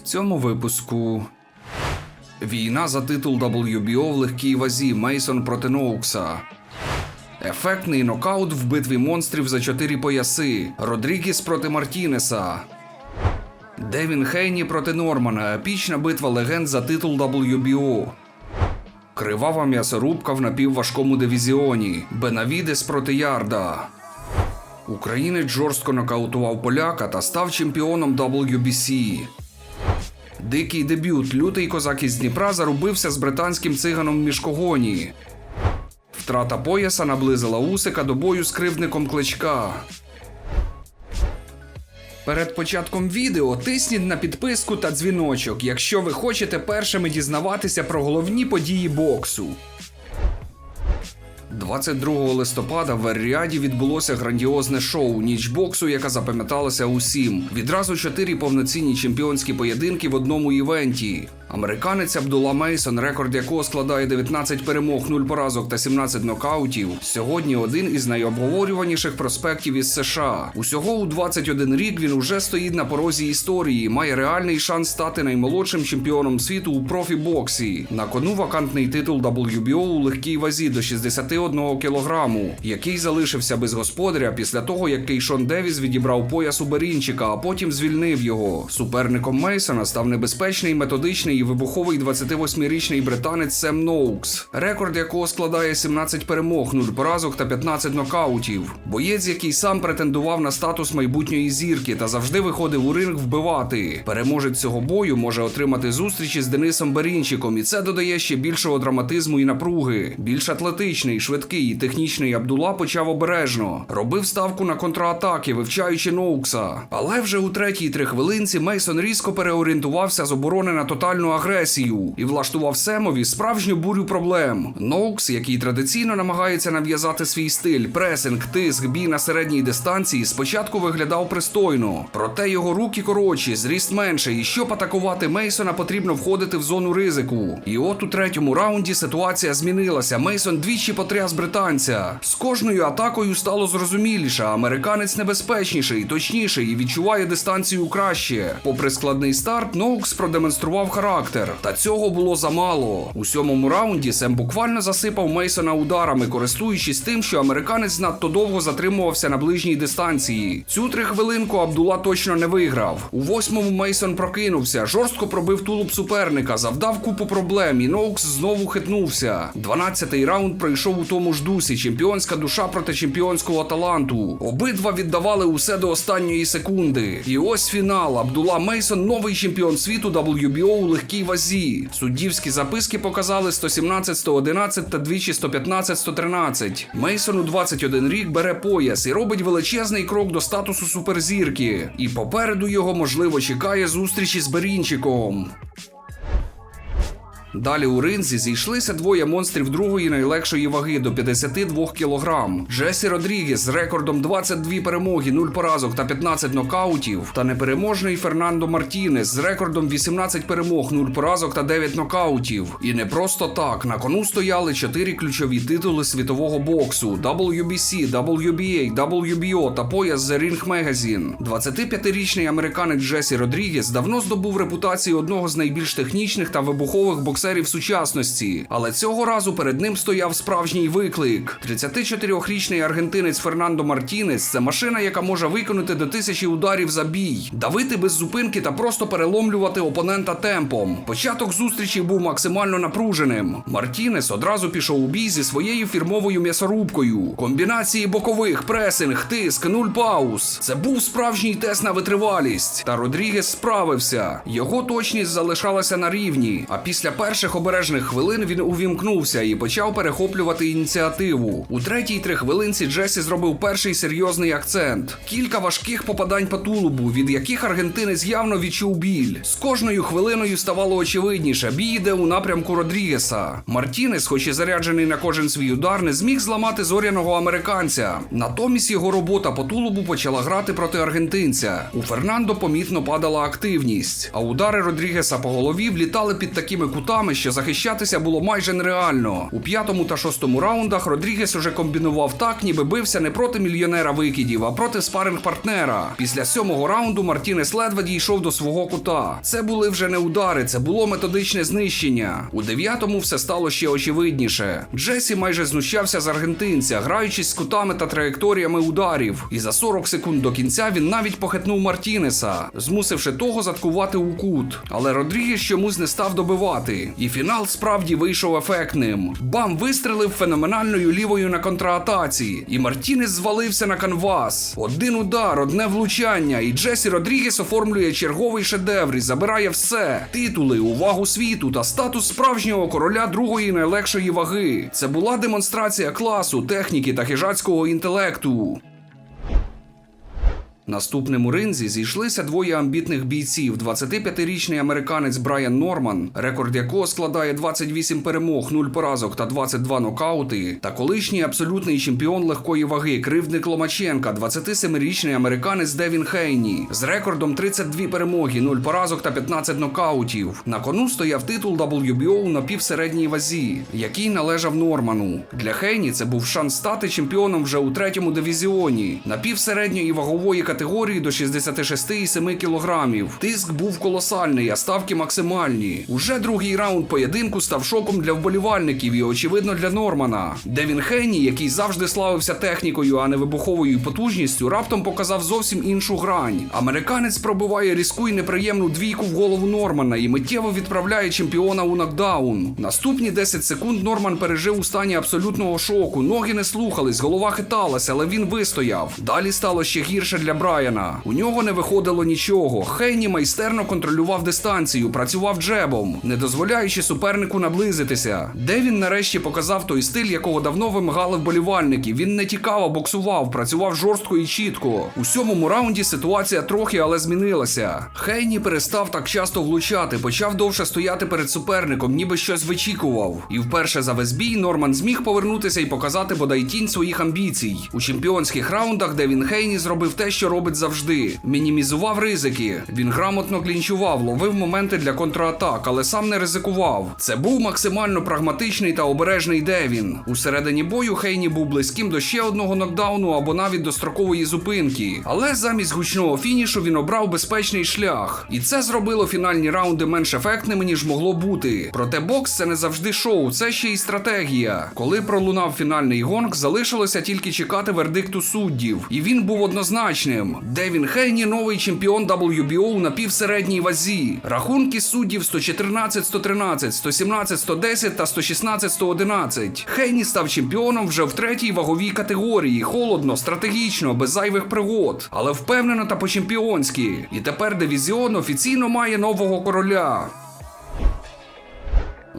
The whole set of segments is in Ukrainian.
В цьому випуску війна за титул WBO в легкій вазі Мейсон проти Ноукса. Ефектний нокаут в битві монстрів за чотири пояси. Родрігіс проти Мартінеса. Девін Хейні проти Нормана. Епічна битва легенд за титул WBO. Кривава м'ясорубка в напівважкому дивізіоні. Бенавідес проти Ярда. Українець жорстко нокаутував поляка та став чемпіоном WBC. Дикий дебют. Лютий козак із Дніпра зарубився з британським циганом в мішкогоні. Втрата пояса наблизила Усика до бою з кривдником кличка. Перед початком відео тисніть на підписку та дзвіночок, якщо ви хочете першими дізнаватися про головні події боксу. 22 листопада в Ер-Ріаді відбулося грандіозне шоу Ніч боксу, яка запам'яталася усім. Відразу чотири повноцінні чемпіонські поєдинки в одному івенті. Американець Абдула Мейсон, рекорд якого складає 19 перемог, 0 поразок та 17 нокаутів. Сьогодні один із найобговорюваніших проспектів із США. Усього у 21 рік він уже стоїть на порозі історії, має реальний шанс стати наймолодшим чемпіоном світу у профі-боксі. На кону вакантний титул WBO у легкій вазі до 61 кілограму, який залишився без господаря після того, як Кейшон Девіс відібрав пояс у Берінчика, а потім звільнив його. Суперником Мейсона став небезпечний, методичний і вибуховий 28-річний британець Сем Ноукс, рекорд якого складає 17 перемог, 0 поразок та 15 нокаутів. Боєць, який сам претендував на статус майбутньої зірки та завжди виходив у ринг вбивати. Переможець цього бою може отримати зустрічі з Денисом Берінчиком, і це додає ще більшого драматизму і напруги. Більш атлетичний, швидкий і технічний Абдула почав обережно. Робив ставку на контратаки, вивчаючи Ноукса. Але вже у третій три хвилинці Мейсон різко переорієнтувався з оборони на тотальну агресію і влаштував Семові справжню бурю проблем. Ноукс, який традиційно намагається нав'язати свій стиль, пресинг, тиск, бій на середній дистанції, спочатку виглядав пристойно. Проте його руки коротші, зріст менший, і щоб атакувати Мейсона, потрібно входити в зону ризику. І от у третьому раунді ситуація змінилася. Мейсон двічі потряс британця. З кожною атакою стало зрозуміліше. Американець небезпечніший, точніший і відчуває дистанцію краще. Попри складний старт, Ноукс продемонстрував характер. Та цього було замало. У сьомому раунді Сем буквально засипав Мейсона ударами, користуючись тим, що американець надто довго затримувався на ближній дистанції. Цю три хвилинку Абдула точно не виграв. У восьмому Мейсон прокинувся, жорстко пробив тулуб суперника, завдав купу проблем, і Ноукс знову хитнувся. Дванадцятий раунд пройшов у тому ж дусі. Чемпіонська душа проти чемпіонського таланту. Обидва віддавали усе до останньої секунди. І ось фінал. Абдула Мейсон, новий чемпіон світу WBO у легкій вазі. Суддівські записки показали 117-111 та двічі 115-113. Мейсон у 21 рік бере пояс і робить величезний крок до статусу суперзірки. І попереду його можливо чекає зустрічі з Берінчиком. Далі у ринзі зійшлися двоє монстрів другої найлегшої ваги до 52 кг. Джесі Родрігес з рекордом 22 перемоги, 0 поразок та 15 нокаутів. Та непереможний Фернандо Мартінес з рекордом 18 перемог, 0 поразок та 9 нокаутів. І не просто так. На кону стояли чотири ключові титули світового боксу: WBC, WBA, WBO та пояс The Ring Magazine. 25-річний американець Джесі Родрігес давно здобув репутацію одного з найбільш технічних та вибухових боксерів сучасності. Але цього разу перед ним стояв справжній виклик. 34-річний аргентинець Фернандо Мартінес це машина, яка може виконати до тисячі ударів за бій, давити без зупинки та просто переломлювати опонента темпом. Початок зустрічі був максимально напруженим. Мартінес одразу пішов у бій зі своєю фірмовою м'ясорубкою. Комбінації бокових, пресинг, тиск, нуль пауз. Це був справжній тест на витривалість. Та Родрігес справився. Його точність залишалася на рівні. А після перших обережних хвилин він увімкнувся і почав перехоплювати ініціативу. У третій три хвилинці Джесі зробив перший серйозний акцент. Кілька важких попадань по тулубу, від яких аргентинець явно відчув біль. З кожною хвилиною ставало очевидніше, бій йде у напрямку Родрігеса. Мартінес, хоч і заряджений на кожен свій удар, не зміг зламати зоряного американця. Натомість його робота по тулубу почала грати проти аргентинця. У Фернандо помітно падала активність, а удари Родрігеса по голові влітали під такими кутами. Кутами, що захищатися було майже нереально. У п'ятому та шостому раундах Родрігес уже комбінував так, ніби бився не проти мільйонера викидів, а проти спаринг партнера. Після сьомого раунду Мартінес ледве дійшов до свого кута. Це були вже не удари, це було методичне знищення. У дев'ятому все стало ще очевидніше. Джесі майже знущався з аргентинця, граючись з кутами та траєкторіями ударів. І за 40 секунд до кінця він навіть похитнув Мартінеса, змусивши того заткувати у кут. Але Родрігес чомусь не став добивати. І фінал справді вийшов ефектним. Бам вистрелив феноменальною лівою на контратаці, і Мартінес звалився на канвас. Один удар, одне влучання, і Джесі Родрігес оформлює черговий шедевр і забирає все: титули, увагу світу та статус справжнього короля другої найлегшої ваги. Це була демонстрація класу, техніки та хижацького інтелекту. Наступним у ринзі зійшлися двоє амбітних бійців: 25-річний американець Брайан Норман, рекорд якого складає 28 перемог, 0 поразок та 22 нокаути, та колишній абсолютний чемпіон легкої ваги Кривдник Ломаченка, 27-річний американець Девін Хейні, з рекордом 32 перемоги, 0 поразок та 15 нокаутів. На кону стояв титул WBO на півсередній вазі, який належав Норману. Для Хейні це був шанс стати чемпіоном вже у третьому дивізіоні на півсередньої вагової категорії до 66,7 кілограмів. Тиск був колосальний, а ставки максимальні. Уже другий раунд поєдинку став шоком для вболівальників і очевидно для Нормана. Девін Хейні, який завжди славився технікою, а не вибуховою потужністю, раптом показав зовсім іншу грань. Американець пробиває різку і неприємну двійку в голову Нормана і миттєво відправляє чемпіона у нокдаун. Наступні 10 секунд Норман пережив у стані абсолютного шоку. Ноги не слухались, голова хиталася, але він вистояв. Далі стало ще гірше для Брайана. У нього не виходило нічого. Хейні майстерно контролював дистанцію, працював джебом, не дозволяючи супернику наблизитися. Де він нарешті показав той стиль, якого давно вимагали вболівальники. Він не тікав, боксував, працював жорстко і чітко. У сьомому раунді ситуація трохи, але змінилася. Хейні перестав так часто влучати, почав довше стояти перед суперником, ніби щось вичікував. І вперше за весь бій Норман зміг повернутися і показати бодай тінь своїх амбіцій. У чемпіонських раундах, де він Хейні зробив те, що робить завжди: мінімізував ризики. Він грамотно клінчував, ловив моменти для контратак, але сам не ризикував. Це був максимально прагматичний та обережний Девін. У середині бою Хейні був близьким до ще одного нокдауну або навіть до строкової зупинки. Але замість гучного фінішу він обрав безпечний шлях. І це зробило фінальні раунди менш ефектними, ніж могло бути. Проте бокс це не завжди шоу, це ще й стратегія. Коли пролунав фінальний гонг, залишилося тільки чекати вердикту суддів, і він був однозначним. Девін Хейні новий чемпіон WBO на півсередній вазі. Рахунки суддів 114-113, 117-110 та 116-111. Хейні став чемпіоном вже в третій ваговій категорії. Холодно, стратегічно, без зайвих пригод, але впевнено та по-чемпіонськи. І тепер дивізіон офіційно має нового короля.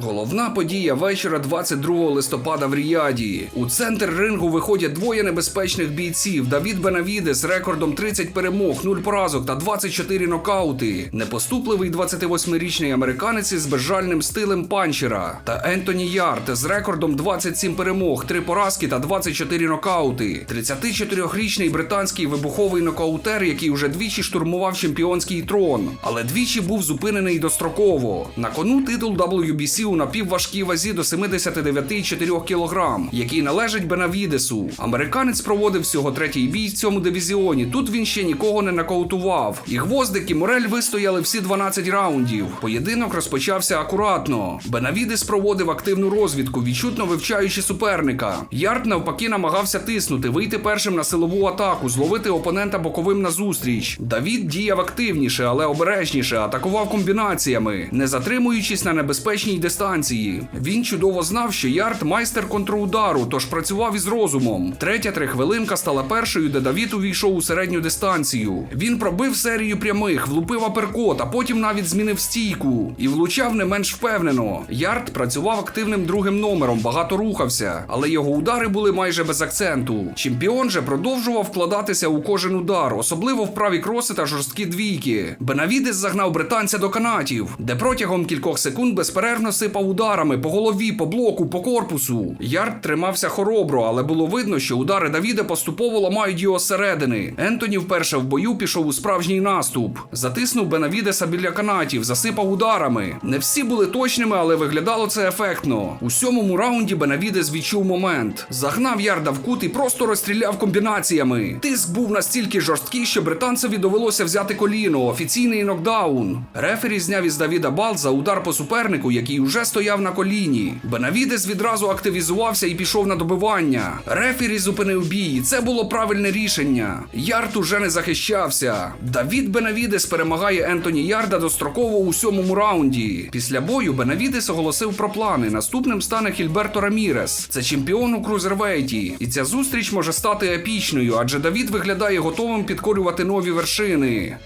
Головна подія вечора 22 листопада в Ріаді. У центр рингу виходять двоє небезпечних бійців: Давід Бенавіде з рекордом 30 перемог, 0 поразок та 24 нокаути. Непоступливий 28-річний американець із безжальним стилем панчера та Ентоні Ярд з рекордом 27 перемог, 3 поразки та 24 нокаути. 34-річний британський вибуховий нокаутер, який уже двічі штурмував чемпіонський трон, але двічі був зупинений достроково. На кону титул WBC у напівважкій вазі до 79,4 кг, який належить Бенавідесу. Американець проводив всього третій бій в цьому дивізіоні. Тут він ще нікого не нокаутував. І гвоздик і Морель вистояли всі 12 раундів. Поєдинок розпочався акуратно. Бенавідес проводив активну розвідку, відчутно вивчаючи суперника. Ярд навпаки намагався тиснути, вийти першим на силову атаку, зловити опонента боковим назустріч. Давід діяв активніше, але обережніше, атакував комбінаціями, не затримуючись на небезпечній дистанції. Він чудово знав, що Ярд майстер контрудару, тож працював із розумом. Третя трихвилинка стала першою, де Давід увійшов у середню дистанцію. Він пробив серію прямих, влупив аперкот, а потім навіть змінив стійку і влучав не менш впевнено. Ярд працював активним другим номером, багато рухався, але його удари були майже без акценту. Чемпіон же продовжував вкладатися у кожен удар, особливо в праві кроси та жорсткі двійки. Бенавідес загнав британця до канатів, де протягом кількох секунд безперервно сипав сипав ударами по голові, по блоку, по корпусу. Ярд тримався хоробро, але було видно, що удари Давіда поступово ламають його зсередини. Ентоні вперше в бою пішов у справжній наступ. Затиснув Бенавідеса біля канатів, засипав ударами. Не всі були точними, але виглядало це ефектно. У сьомому раунді Бенавідес відчув момент. Загнав ярда в кут і просто розстріляв комбінаціями. Тиск був настільки жорсткий, що британцеві довелося взяти коліно, офіційний нокдаун. Рефері зняв із Давіда Бал за удар по супернику, який уже стояв на коліні. Бенавідес відразу активізувався і пішов на добивання. Рефері зупинив бій. Це було правильне рішення. Ярд уже не захищався. Давід Бенавідес перемагає Ентоні Ярда достроково у сьомому раунді. Після бою Бенавідес оголосив про плани. Наступним стане Хільберто Рамірес. Це чемпіон у крузервейті. І ця зустріч може стати епічною, адже Давід виглядає готовим підкорювати нові вершини.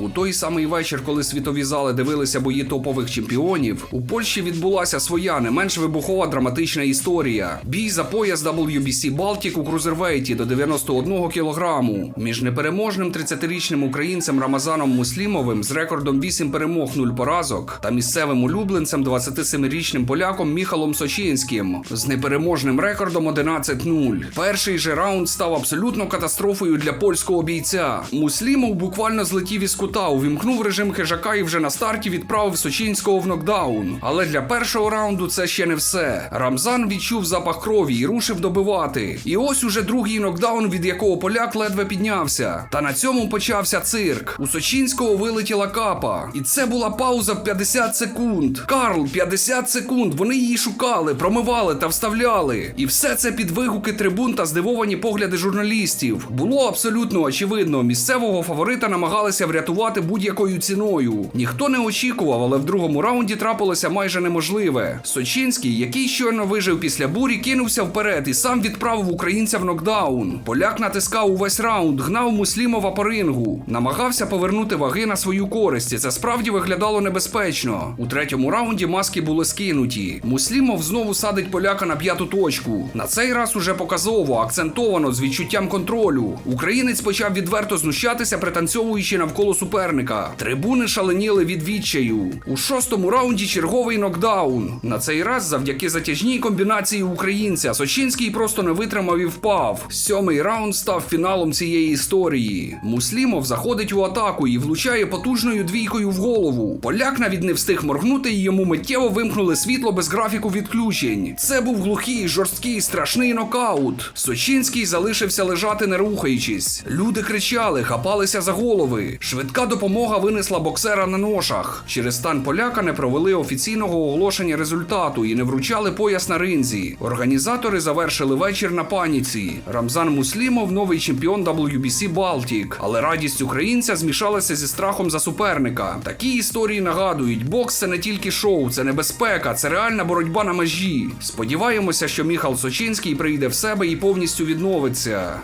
У той самий вечір, коли світові зали дивилися бої топових чемпіонів, у Польщі відбулася своя не менш вибухова драматична історія. Бій за пояс WBC Baltic у крузервейті до 91 кілограму між непереможним 30-річним українцем Рамазаном Муслімовим з рекордом 8 перемог 0 поразок та місцевим улюбленцем 27-річним поляком Міхалом Сочинським з непереможним рекордом 11-0. Перший же раунд став абсолютно катастрофою для польського бійця. Муслімов буквально злетів із кута, увімкнув режим хижака і вже на старті відправив Сочинського в нокдаун. Але для першого раунду це ще не все. Рамзан відчув запах крові і рушив добивати. І ось уже другий нокдаун, від якого поляк ледве піднявся. Та на цьому почався цирк. У Сочинського вилетіла капа. І це була пауза в 50 секунд. Карл, 50 секунд. Вони її шукали, промивали та вставляли. І все це під вигуки трибун та здивовані погляди журналістів. Було абсолютно очевидно. Місцевого фаворита намагалися врятувати будь-якою ціною. Ніхто не очікував, але в другому раунді трапилося майже неможливе. Сочинський, який щойно вижив після бурі, кинувся вперед і сам відправив українця в нокдаун. Поляк натискав увесь раунд, гнав Муслімова по рингу, намагався повернути ваги на свою користь. і Це справді виглядало небезпечно. У третьому раунді маски були скинуті. Муслімов знову садить поляка на п'яту точку. На цей раз уже показово, акцентовано з відчуттям контролю. Українець почав відверто знущатися, пританцьовуючи навколо суперника. Трибуни шаленіли від відчаю. У шостому раунді черговий нокдаун. На цей раз, завдяки затяжній комбінації українця, Сочинський просто не витримав і впав. Сьомий раунд став фіналом цієї історії. Муслімов заходить у атаку і влучає потужною двійкою в голову. Поляк навіть не встиг моргнути, і йому миттєво вимкнули світло без графіку відключень. Це був глухий, жорсткий, страшний нокаут. Сочинський залишився лежати, не рухаючись. Люди кричали, хапалися за голови. Швидка допомога винесла боксера на ношах. Через стан поляка не провели офіційного оголошення результату і не вручали пояс на ринзі. Організатори завершили вечір на паніці. Рамзан Муслімов новий чемпіон WBC Baltic. Але радість українця змішалася зі страхом за суперника. Такі історії нагадують, бокс це не тільки шоу, це небезпека, це реальна боротьба на межі. Сподіваємося, що Міхал Сочинський прийде в себе і повністю відновиться.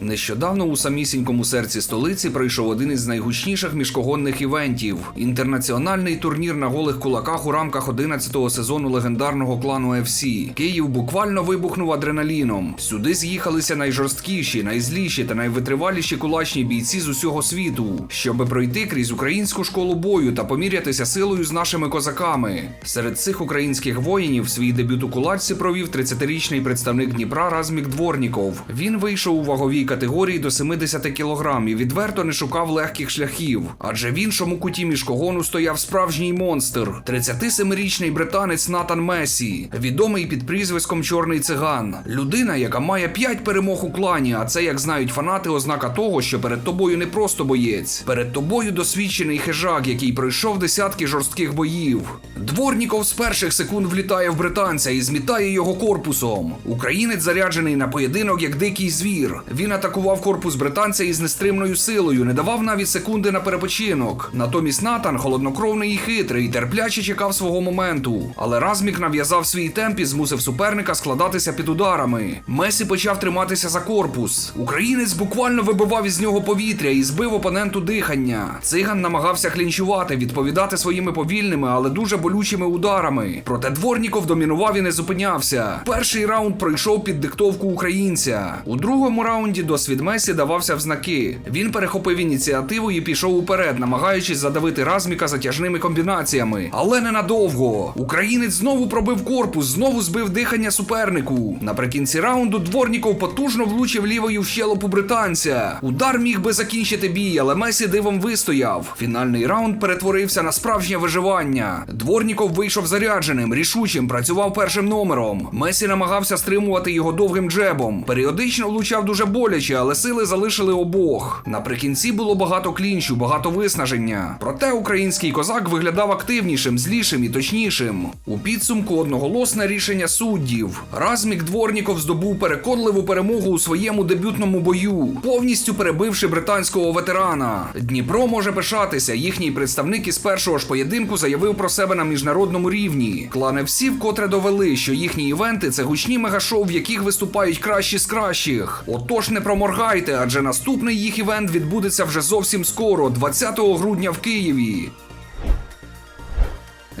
Нещодавно у самісінькому серці столиці пройшов один із найгучніших міжкогонних івентів інтернаціональний турнір на голих кулаках у рамках 11-го сезону легендарного клану FC. Київ буквально вибухнув адреналіном. Сюди з'їхалися найжорсткіші, найзліші та найвитриваліші кулачні бійці з усього світу, щоби пройти крізь українську школу бою та помірятися силою з нашими козаками. Серед цих українських воїнів свій дебют у кулачці провів 30-річний представник Дніпра Размік Дворніков. Він вийшов у ваговій категорії до 70 кг і відверто не шукав легких шляхів, адже в іншому куті міжкогону стояв справжній монстр 37-річний британець Натан Месі, відомий під прізвиськом Чорний циган, людина, яка має 5 перемог у клані. А це, як знають фанати, ознака того, що перед тобою не просто боєць, перед тобою досвідчений хижак, який пройшов десятки жорстких боїв. Дворніков з перших секунд влітає в британця і змітає його корпусом. Українець заряджений на поєдинок як дикий звір. Він атакував корпус британця із нестримною силою, не давав навіть секунди на перепочинок. Натомість Натан, холоднокровний і хитрий, терпляче чекав свого моменту. Але Размік нав'язав свій темп і змусив суперника складатися під ударами. Месі почав триматися за корпус. Українець буквально вибивав із нього повітря і збив опоненту дихання. Циган намагався клінчувати, відповідати своїми повільними, але дуже болючими ударами. Проте Дворніков домінував і не зупинявся. Перший раунд пройшов під диктовку українця. У другому раунді досвід Месі давався в знаки. Він перехопив ініціативу і пішов уперед, намагаючись задавити Разміка затяжними комбінаціями. Але ненадовго. Українець знову пробив корпус, знову збив дихання супернику. Наприкінці раунду Дворніков потужно влучив лівою в щелепу британця. Удар міг би закінчити бій, але Месі дивом вистояв. Фінальний раунд перетворився на справжнє виживання. Дворніков вийшов зарядженим, рішучим, працював першим номером. Месі намагався стримувати його довгим джебом. Періодично влучав дуже боляче, але сили залишили обох. Наприкінці було багато клінчу, багато виснаження. Проте український козак виглядав активнішим, злішим і точнішим. У підсумку одноголосне рішення суддів. Размік Дворніков здобув переконливу перемогу у своєму дебютному бою, повністю перебивши британського ветерана. Дніпро може пишатися. Їхній представник із першого ж поєдинку заявив про себе на міжнародному рівні. Клани всі вкотре довели, що їхні івенти це гучні мегашоу, в яких виступають кращі з кращих. Отож, не проморгайте, адже наступний їх івент відбудеться вже зовсім скоро, 20 грудня в Києві.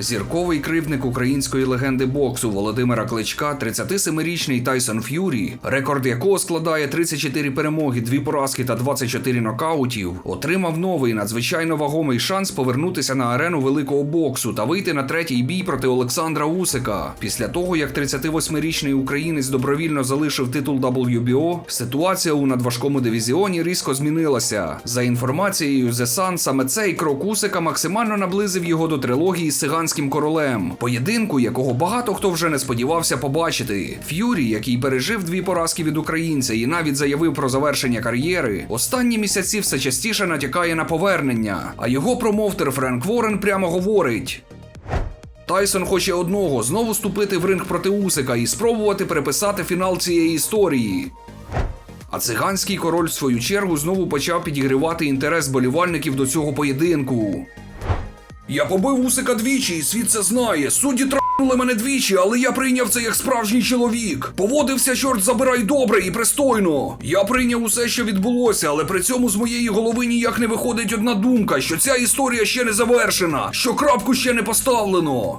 Зірковий кривдник української легенди боксу Володимира Кличка, 37-річний Тайсон Ф'юрі, рекорд якого складає 34 перемоги, 2 поразки та 24 нокаутів, отримав новий надзвичайно вагомий шанс повернутися на арену великого боксу та вийти на третій бій проти Олександра Усика. Після того, як 38-річний українець добровільно залишив титул WBO, ситуація у надважкому дивізіоні різко змінилася. За інформацією The Sun, саме цей крок Усика максимально наблизив його до трилогії з циганським королем, поєдинку, якого багато хто вже не сподівався побачити. Ф'юрі, який пережив дві поразки від українця і навіть заявив про завершення кар'єри, останні місяці все частіше натякає на повернення. А його промовтер Френк Ворен прямо говорить. Тайсон хоче одного знову ступити в ринг проти Усика і спробувати переписати фінал цієї історії. А циганський король, в свою чергу, знову почав підігривати інтерес болівальників до цього поєдинку. Я побив Усика двічі, і світ це знає. Судді трахнули мене двічі, але я прийняв це як справжній чоловік. Поводився, чорт забирай добре і пристойно. Я прийняв усе, що відбулося, але при цьому з моєї голови ніяк не виходить одна думка, що ця історія ще не завершена, що крапку ще не поставлено.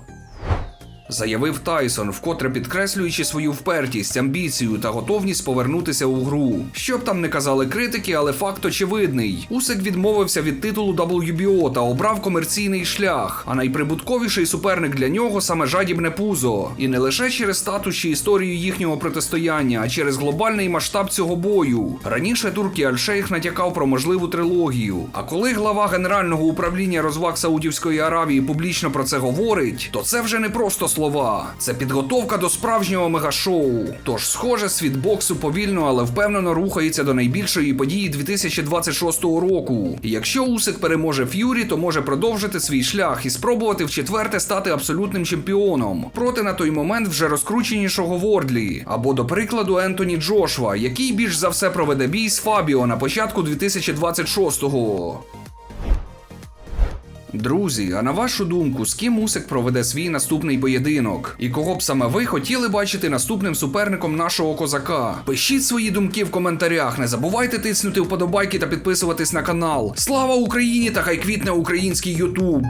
Заявив Тайсон, вкотре підкреслюючи свою впертість, амбіцію та готовність повернутися у гру. Що б там не казали критики, але факт очевидний. Усик відмовився від титулу WBO та обрав комерційний шлях. А найприбутковіший суперник для нього саме жадібне пузо. І не лише через статус чи історію їхнього протистояння, а через глобальний масштаб цього бою. Раніше Туркі Аль-Шейх натякав про можливу трилогію. А коли глава генерального управління розваг Саудівської Аравії публічно про це говорить, то це вже не просто слова, це підготовка до справжнього мегашоу. Тож, схоже, світ боксу повільно, але впевнено рухається до найбільшої події 2026 року. І якщо Усик переможе Ф'юрі, то може продовжити свій шлях і спробувати вчетверте стати абсолютним чемпіоном проти на той момент вже розкрученішого Вордлі. Або, до прикладу, Ентоні Джошва, який більш за все проведе бій з Фабіо на початку 2026-го. Друзі, а на вашу думку, з ким Усик проведе свій наступний поєдинок? І кого б саме ви хотіли бачити наступним суперником нашого козака? Пишіть свої думки в коментарях. Не забувайте тиснути вподобайки та підписуватись на канал. Слава Україні та хай квітне український Ютуб!